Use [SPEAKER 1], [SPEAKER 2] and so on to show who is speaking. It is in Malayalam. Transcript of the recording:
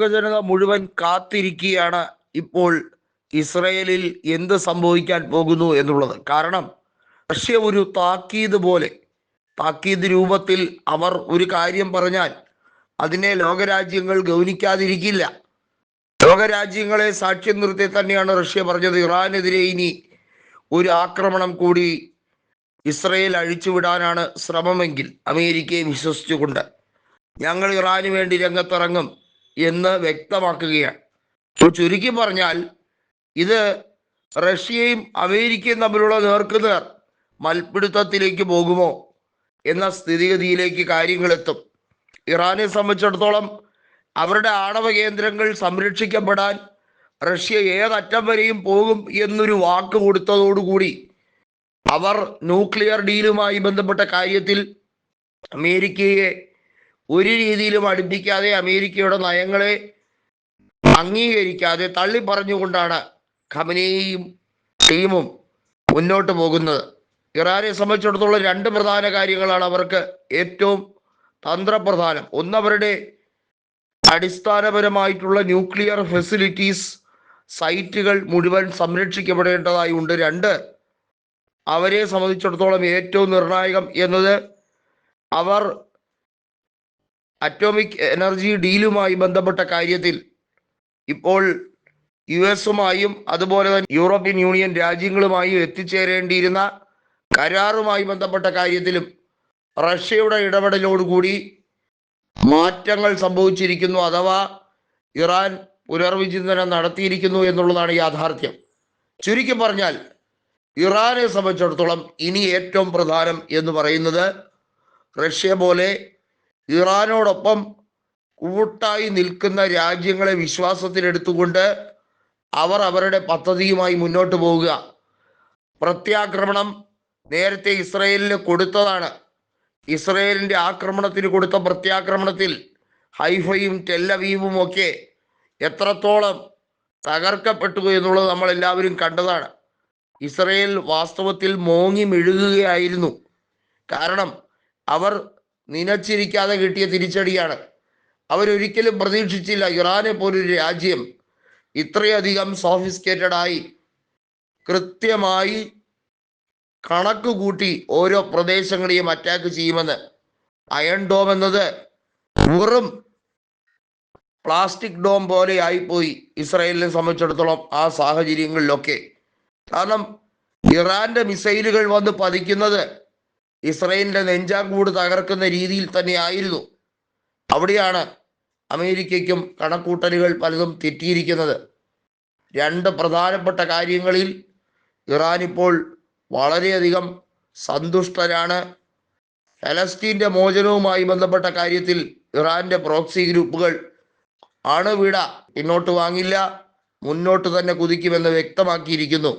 [SPEAKER 1] ലോകജനത മുഴുവൻ കാത്തിരിക്കുകയാണ് ഇപ്പോൾ ഇസ്രയേലിൽ എന്ത് സംഭവിക്കാൻ പോകുന്നു എന്നുള്ളത്. കാരണം റഷ്യ ഒരു താക്കീത് പോലെ താക്കീത് രൂപത്തിൽ അവർ ഒരു കാര്യം പറഞ്ഞാൽ അതിനെ ലോകരാജ്യങ്ങൾ ഗൗനിക്കാതിരിക്കില്ല. ലോകരാജ്യങ്ങളെ സാക്ഷ്യം നിർത്തി തന്നെയാണ് റഷ്യ പറഞ്ഞത്. ഇറാനെതിരെ ഇനി ഒരു ആക്രമണം കൂടി ഇസ്രയേൽ അഴിച്ചുവിടാനാണ് ശ്രമമെങ്കിൽ അമേരിക്കയെ വിശ്വസിച്ചുകൊണ്ട് ഞങ്ങൾ ഇറാന് വേണ്ടി രംഗത്തിറങ്ങും. എന്ന് വ്യക്തമാക്കുകയാണ്. ഇപ്പോൾ ചുരുക്കി പറഞ്ഞാൽ ഇത് റഷ്യയും അമേരിക്കയും തമ്മിലുള്ള നേർക്കുനേർ മൽപിടുത്തത്തിലേക്ക് പോകുമോ എന്ന സ്ഥിതിഗതിയിലേക്ക് കാര്യങ്ങളെത്തും. ഇറാനെ സംബന്ധിച്ചിടത്തോളം അവരുടെ ആണവ കേന്ദ്രങ്ങൾ സംരക്ഷിക്കപ്പെടാൻ റഷ്യ ഏതറ്റം വരെയും പോകും എന്നൊരു വാക്ക് കൊടുത്തതോടുകൂടി അവർ ന്യൂക്ലിയർ ഡീലുമായി ബന്ധപ്പെട്ട കാര്യത്തിൽ അമേരിക്കയെ ഒരു രീതിയിലും അടുപ്പിക്കാതെ അമേരിക്കയുടെ നയങ്ങളെ അംഗീകരിക്കാതെ തള്ളി പറഞ്ഞുകൊണ്ടാണ് ടീമും മുന്നോട്ട് പോകുന്നത്. ഇറാനെ സംബന്ധിച്ചിടത്തോളം രണ്ട് പ്രധാന കാര്യങ്ങളാണ് അവർക്ക് ഏറ്റവും തന്ത്രപ്രധാനം. ഒന്നവരുടെ അടിസ്ഥാനപരമായിട്ടുള്ള ന്യൂക്ലിയർ ഫെസിലിറ്റീസ് സൈറ്റുകൾ മുഴുവൻ സംരക്ഷിക്കപ്പെടേണ്ടതായി ഉണ്ട്. രണ്ട് അവരെ സംബന്ധിച്ചിടത്തോളം ഏറ്റവും നിർണായകം എന്നത് അവർ അറ്റോമിക് എനർജി ഡീലുമായി ബന്ധപ്പെട്ട കാര്യത്തിൽ ഇപ്പോൾ യു എസുമായും അതുപോലെ തന്നെ യൂറോപ്യൻ യൂണിയൻ രാജ്യങ്ങളുമായും എത്തിച്ചേരേണ്ടിയിരുന്ന കരാറുമായി ബന്ധപ്പെട്ട കാര്യത്തിലും റഷ്യയുടെ ഇടപെടലോടുകൂടി മാറ്റങ്ങൾ സംഭവിച്ചിരിക്കുന്നു അഥവാ ഇറാൻ പുനർവിചിന്തനം നടത്തിയിരിക്കുന്നു എന്നുള്ളതാണ് യാഥാർത്ഥ്യം. ചുരുക്കി പറഞ്ഞാൽ ഇറാനെ സംബന്ധിച്ചിടത്തോളം ഇനി ഏറ്റവും പ്രധാനം എന്ന് പറയുന്നത് റഷ്യ പോലെ ഇറാനോടൊപ്പം കൂട്ടായി നിൽക്കുന്ന രാജ്യങ്ങളെ വിശ്വാസത്തിലെടുത്തുകൊണ്ട് അവർ അവരുടെ പദ്ധതിയുമായി മുന്നോട്ട് പോവുക. പ്രത്യാക്രമണം നേരത്തെ ഇസ്രയേലിന് കൊടുത്തതാണ്. ഇസ്രയേലിന്റെ ആക്രമണത്തിന് കൊടുത്ത പ്രത്യാക്രമണത്തിൽ ഹൈഫയും ടെല്ലവീവും ഒക്കെ എത്രത്തോളം തകർക്കപ്പെട്ടു എന്നുള്ളത് നമ്മൾ എല്ലാവരും കണ്ടതാണ്. ഇസ്രയേൽ വാസ്തവത്തിൽ മോങ്ങി മെഴുകുകയായിരുന്നു. കാരണം അവർ നിനച്ചിരിക്കാതെ കിട്ടിയ തിരിച്ചടിയാണ്. അവരൊരിക്കലും പ്രതീക്ഷിച്ചില്ല ഇറാനെ പോലൊരു രാജ്യം ഇത്രയധികം സോഫിസ്കേറ്റഡ് ആയി കൃത്യമായി കണക്ക് കൂട്ടി ഓരോ പ്രദേശങ്ങളെയും അറ്റാക്ക് ചെയ്യുമെന്ന്. അയൺ ഡോം എന്നത് വെറും പ്ലാസ്റ്റിക് ഡോം പോലെ ആയിപ്പോയി ഇസ്രായേലിനെ സംബന്ധിച്ചിടത്തോളം ആ സാഹചര്യങ്ങളിലൊക്കെ. കാരണം ഇറാന്റെ മിസൈലുകൾ വന്ന് പതിക്കുന്നത് ഇസ്രയേലിന്റെ നെഞ്ചാങ്കൂട് തകർക്കുന്ന രീതിയിൽ തന്നെ ആയിരുന്നു അവിടെയാണ് അമേരിക്കയ്ക്കും കണക്കൂട്ടലുകൾ പലതും തെറ്റിയിരിക്കുന്നത്. രണ്ട് പ്രധാനപ്പെട്ട കാര്യങ്ങളിൽ ഇറാൻ ഇപ്പോൾ വളരെയധികം സന്തുഷ്ടരാണ് ഫലസ്തീന്റെ മോചനവുമായി ബന്ധപ്പെട്ട കാര്യത്തിൽ ഇറാന്റെ പ്രോക്സി ഗ്രൂപ്പുകൾ അണുവിട പിന്നോട്ട് വാങ്ങില്ല മുന്നോട്ട് തന്നെ കുതിക്കുമെന്ന് വ്യക്തമാക്കിയിരിക്കുന്നു.